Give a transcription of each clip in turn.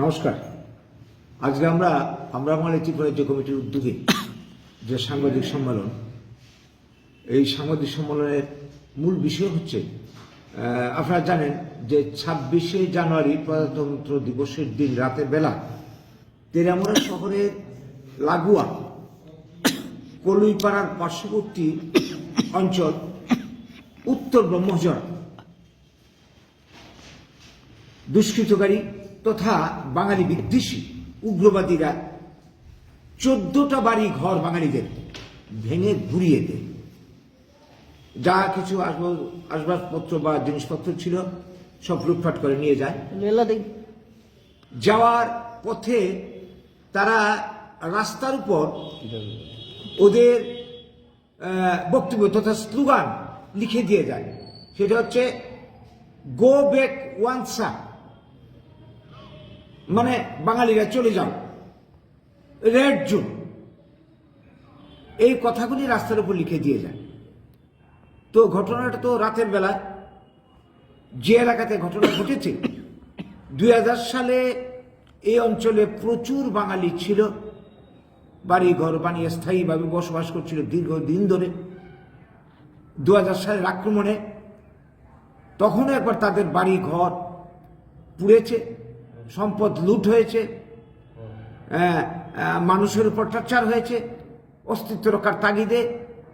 নমস্কার। আজকে আমরা আমরা আমার ত্রিপুরা রাজ্য কমিটির উদ্যোগে যে সাংবাদিক সম্মেলন, এই সাংবাদিক সম্মেলনের মূল বিষয় হচ্ছে আপনারা জানেন যে ছাব্বিশে জানুয়ারি প্রজাতন্ত্র দিবসের দিন রাতের বেলা তেরামুরা শহরের লাগোয়া, কলুইপাড়ার পার্শ্ববর্তী অঞ্চল, উত্তর ব্রহ্মজরা দুষ্কৃতকারী তথা বাঙালি বিদ্বেষী উগ্রবাদীরা চোদ্দটা বাড়ি ঘর বাঙালিদের ভেঙে ঘুরিয়ে দেয়। যা কিছু আসবাব আসবাবপত্র বা জিনিসপত্র ছিল সব লুটপাট করে নিয়ে যায়। যাওয়ার পথে তারা রাস্তার উপর ওদের বক্তব্য তথা স্লোগান লিখে দিয়ে যায়। সেটা হচ্ছে গো ব্যাক ওয়ানসা মানে বাঙালিরা চলে যাও। রেড জোন এই কথাগুলি রাস্তার উপর লিখে দিয়ে যায়। তো ঘটনাটা তো রাতের বেলা যে এলাকাতে ঘটনা ঘটেছে দু হাজার সালে এই অঞ্চলে প্রচুর বাঙালি ছিল। বাড়ি ঘর বানিয়ে স্থায়ীভাবে বসবাস করছিল দীর্ঘদিন ধরে। দু হাজার সালের আক্রমণে তখনও একবার তাদের বাড়ি ঘর পুড়েছে। সম্পদ লুট হয়েছে মানুষের উপর টর্চার হয়েছে, অস্তিত্ব রক্ষার তাগিদে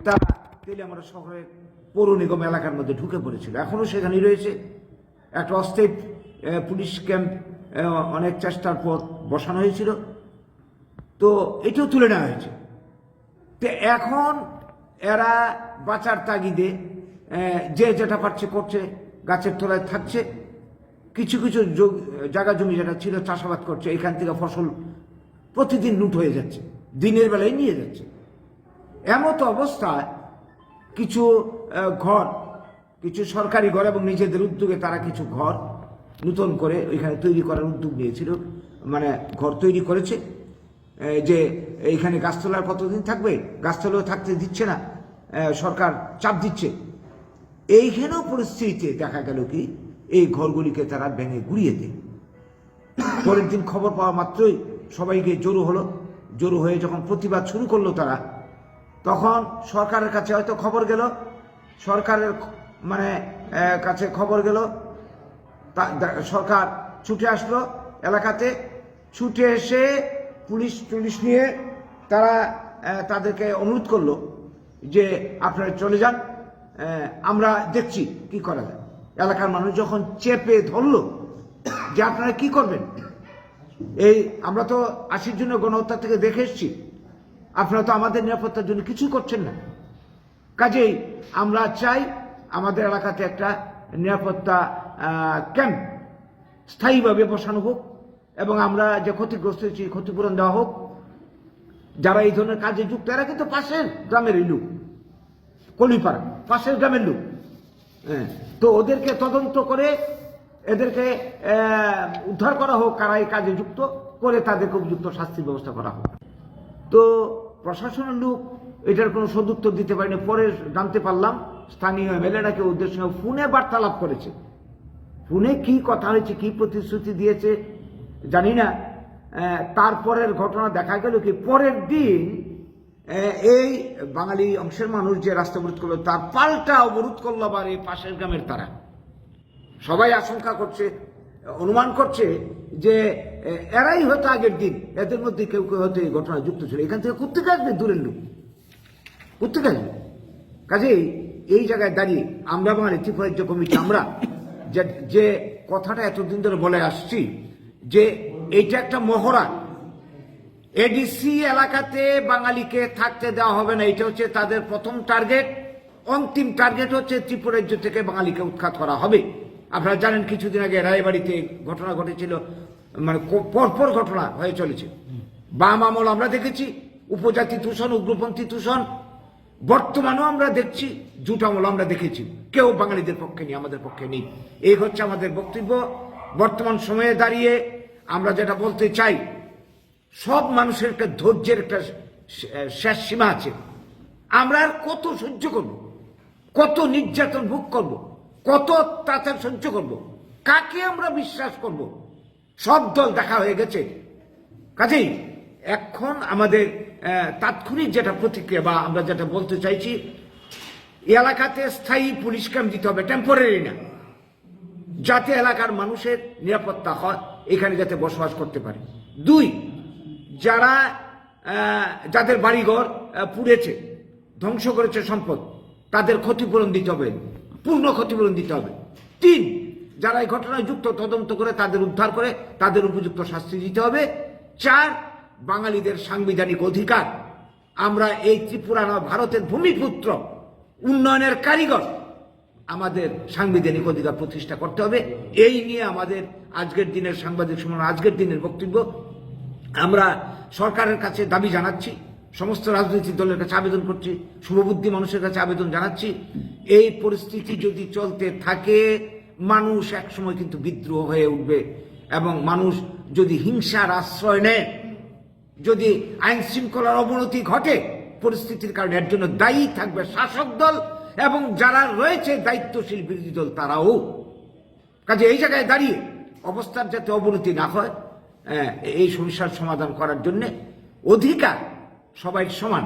তারা তেলিয়ামারা শহরের পৌর নিগম এলাকার মধ্যে ঢুকে পড়েছিল। এখনও সেখানেই রয়েছে। একটা অস্থায়ী পুলিশ ক্যাম্প অনেক চেষ্টার পর বসানো হয়েছিল। তো এটাও তুলে নেওয়া হয়েছে। তো এখন এরা বাঁচার তাগিদে যে যেটা পারছে করছে, গাছের তলায় থাকছে। কিছু কিছু জায়গা জমি যেটা ছিল চাষাবাদ করছে, এখান থেকে ফসল প্রতিদিন লুট হয়ে যাচ্ছে, দিনের বেলায় নিয়ে যাচ্ছে। এমত অবস্থায় কিছু ঘর, কিছু সরকারি ঘর এবং নিজেদের উদ্যোগে তারা কিছু ঘর নূতন করে ওইখানে তৈরি করার উদ্যোগ নিয়েছিল মানে ঘর তৈরি করেছে। যে এইখানে গাছতলার কতদিন থাকবে? গাছতলাও থাকতে দিচ্ছে না সরকার চাপ দিচ্ছে। এইখানেও পরিস্থিতিতে দেখা গেল কি এই ঘরগুলিকে তারা ভেঙে গুড়িয়ে দেয়। পরের দিন খবর পাওয়া মাত্রই সবাইকে জড়ো হলো। জড়ো হয়ে যখন প্রতিবাদ শুরু করল তারা, তখন সরকারের কাছে হয়তো খবর গেল। সরকারের মানে কাছে খবর গেল। সরকার ছুটে আসলো এলাকাতে। ছুটে এসে পুলিশ টুলিশ নিয়ে তারা তাদেরকে অনুরোধ করল যে, আপনারা চলে যান আমরা দেখছি কি করা যায়। এলাকার মানুষ যখন চেপে ধরলো যে আপনারা কি করবেন? এই আমরা তো আশির জন্য গণহত্যা থেকে দেখে এসছি। আপনারা তো আমাদের নিরাপত্তার জন্য কিছু করছেন না। কাজেই আমরা চাই আমাদের এলাকাতে একটা নিরাপত্তা ক্যাম্প স্থায়ীভাবে বসানো হোক এবং আমরা যে ক্ষতিগ্রস্ত হয়েছি, ক্ষতিপূরণ দেওয়া হোক। যারা এই ধরনের কাজে যুক্ত, এরা কিন্তু পাশের গ্রামেরই লোক, কলিপাড়া, পাশের গ্রামের লোক। তো ওদেরকে তদন্ত করে এদেরকে উদ্ধার করা হোক, কারা এই কাজে যুক্ত, করে তাদেরকে উপযুক্ত শাস্তির ব্যবস্থা করা হোক। তো প্রশাসনের লোক এটার কোনো সদুত্তর দিতে পারেনি। পরে জানতে পারলাম, স্থানীয় এমএলএ নাকি ওদের সঙ্গে ফোনে বার্তালাপ করেছে। ফোনে কি কথা হয়েছে, কি প্রতিশ্রুতি দিয়েছে, জানি না। তারপরের ঘটনা দেখা গেল কি, পরের দিন এই বাঙালি অংশের মানুষ যে রাস্তা অবরোধ করল, তার পাল্টা অবরোধ করল আবার এই পাশের গ্রামের তারা। সবাই আশঙ্কা করছে, অনুমান করছে যে এরাই হয়তো আগের দিন, এদের মধ্যে কেউ কেউ হয়তো এই ঘটনায় যুক্ত ছিল। এখান থেকে কোথেকে আসবে দূরের লোক। কোথেকে আসবে কাজেই এই জায়গায় দাঁড়িয়ে আমরা বাঙালি ত্রিপুরাজ্য কমিটি আমরা যে কথাটা এতদিন ধরে বলে আসছি, যে এইটা একটা মহড়া এডিসি এলাকাতে বাঙালিকে থাকতে দেওয়া হবে না। এটা হচ্ছে তাদের প্রথম টার্গেট অন্তিম টার্গেট হচ্ছে ত্রিপুরা রাজ্য থেকে বাঙালিকে উৎখাত করা হবে। আপনারা জানেন, কিছুদিন আগে রায়বাড়িতে ঘটনা ঘটেছিল মানে পরপর ঘটনা হয়ে চলেছে। বাম আমল আমরা দেখেছি, উপজাতি তুষণ উগ্রপন্থী তুষণ বর্তমানেও আমরা দেখছি, জুট আমল আমরা দেখেছি। কেউ বাঙালিদের পক্ষে নেই, আমাদের পক্ষে নেই। এই হচ্ছে আমাদের বক্তব্য। বর্তমান সময়ে দাঁড়িয়ে আমরা যেটা বলতে চাই সব মানুষের একটা ধৈর্যের একটা শেষ সীমা আছে। আমরা আর কত সহ্য করব? কত নির্যাতন ভোগ করব? কত অত্যাচার সহ্য করব? কাকে আমরা বিশ্বাস করব? সব দল দেখা হয়ে গেছে। কাজেই এখন আমাদের তাৎক্ষণিক যেটা প্রতিক্রিয়া বা আমরা যেটা বলতে চাইছি এলাকাতে স্থায়ী পুলিশ ক্যাম্প দিতে হবে টেম্পোরারি না। যাতে এলাকার মানুষের নিরাপত্তা হয়, এখানে যাতে বসবাস করতে পারে। দুই যারা যাদের বাড়িঘর পুড়েছে, ধ্বংস করেছে সম্পদ, তাদের ক্ষতিপূরণ দিতে হবে, পূর্ণ ক্ষতিপূরণ দিতে হবে। তিন, যারা এই ঘটনায় যুক্ত, তদন্ত করে, তাদের উদ্ধার করে, তাদের উপযুক্ত শাস্তি দিতে হবে। চার, বাঙালিদের সাংবিধানিক অধিকার। আমরা এই ত্রিপুরা ভারতের ভূমিপুত্র, উন্নয়নের কারিগর। আমাদের সাংবিধানিক অধিকার প্রতিষ্ঠা করতে হবে। এই নিয়ে আমাদের আজকের দিনের সাংবাদিক সম্মেলন, আজকের দিনের বক্তব্য আমরা সরকারের কাছে দাবি জানাচ্ছি, সমস্ত রাজনৈতিক দলের কাছে আবেদন করছি, শুভবুদ্ধি মানুষের কাছে আবেদন জানাচ্ছি। এই পরিস্থিতি যদি চলতে থাকে, মানুষ একসময় কিন্তু বিদ্রোহ হয়ে উঠবে এবং মানুষ যদি হিংসার আশ্রয় নেয়, যদি আইন শৃঙ্খলার অবনতি ঘটে, পরিস্থিতির কারণে এর জন্য দায়ী থাকবে শাসক দল এবং যারা রয়েছে দায়িত্বশীল বিরোধী দল তারাও। কাজে এই জায়গায় দাঁড়িয়ে অবস্থার যাতে অবনতি না হয় এই সমস্যার সমাধান করার জন্য অধিকার সবাই সমান।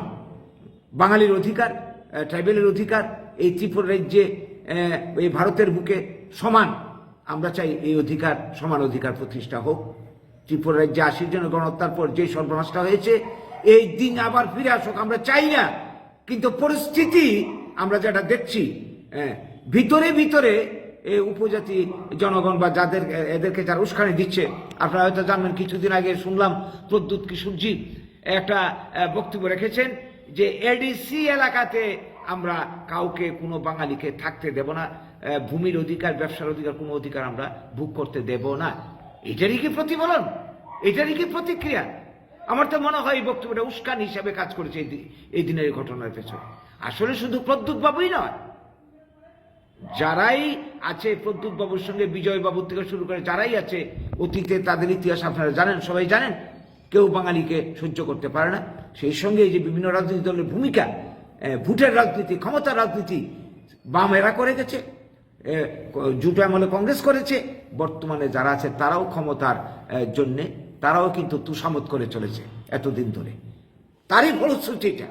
বাঙালির অধিকার ট্রাইবেলের অধিকার, এই ত্রিপুরা রাজ্যে এই ভারতের বুকে সমান। আমরা চাই এই অধিকার, সমান অধিকার প্রতিষ্ঠা হোক। ত্রিপুরা রাজ্যে আশির জন্য গণহত্যার পর যে সর্বনাশটা হয়েছে, এই দিন আবার ফিরে আসুক, আমরা চাই না। কিন্তু পরিস্থিতি আমরা যেটা দেখছি ভিতরে ভিতরে এই উপজাতি জনগণ বা যাদের, এদেরকে যারা উস্কানি দিচ্ছে, আপনারা হয়তো জানবেন, কিছুদিন আগে শুনলাম প্রদ্যুৎ কিশোরজি একটা বক্তব্য রেখেছেন যে এডিসি এলাকাতে আমরা কাউকে, কোনো বাঙালিকে থাকতে দেব না ভূমির অধিকার, ব্যবসার অধিকার, কোনো অধিকার আমরা ভোগ করতে দেব না। এটারই কি প্রতিফলন? এটারই কি প্রতিক্রিয়া? আমার তো মনে হয় এই বক্তব্যটা উস্কান হিসাবে কাজ করেছে এই দিনের ঘটনার পেছনে। আসলে শুধু প্রদ্যুৎ বাবুই নয় যারাই আছে প্রদ্যুৎ বাবুর সঙ্গে, বিজয় বাবুর থেকে শুরু করে যারাই আছে, অতীতে তাদের ইতিহাস আপনারা জানেন, সবাই জানেন, কেউ বাঙালিকে সহ্য করতে পারে না। সেই সঙ্গে যে বিভিন্ন রাজনৈতিক দলের ভূমিকা ভোটের রাজনীতি, ক্ষমতার রাজনীতি বাম এরা করে গেছে জুটো আমলে কংগ্রেস করেছে, বর্তমানে যারা আছে তারাও ক্ষমতার জন্যে, তারাও কিন্তু তুষামত করে চলেছে এতদিন ধরে। তারই ফলশ্রুতি এটা।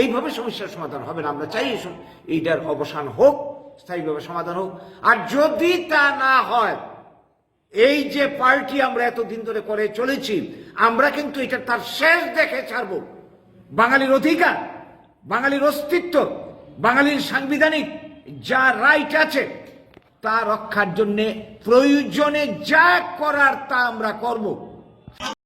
এইভাবে সমস্যার সমাধান হবে না। আমরা চাই এইটার অবসান হোক। স্থায়ীভাবে সমাধান হোক। আর যদি তা না হয়, এই যে পার্টি আমরা এতদিন ধরে করে চলেছি, আমরা কিন্তু এটা তার শেষ দেখে ছাড়ব। বাঙালির অধিকার, বাঙালির অস্তিত্ব, বাঙালির সাংবিধানিক যা রাইট আছে, তা রক্ষার জন্যে প্রয়োজনে যা করার তা আমরা করব।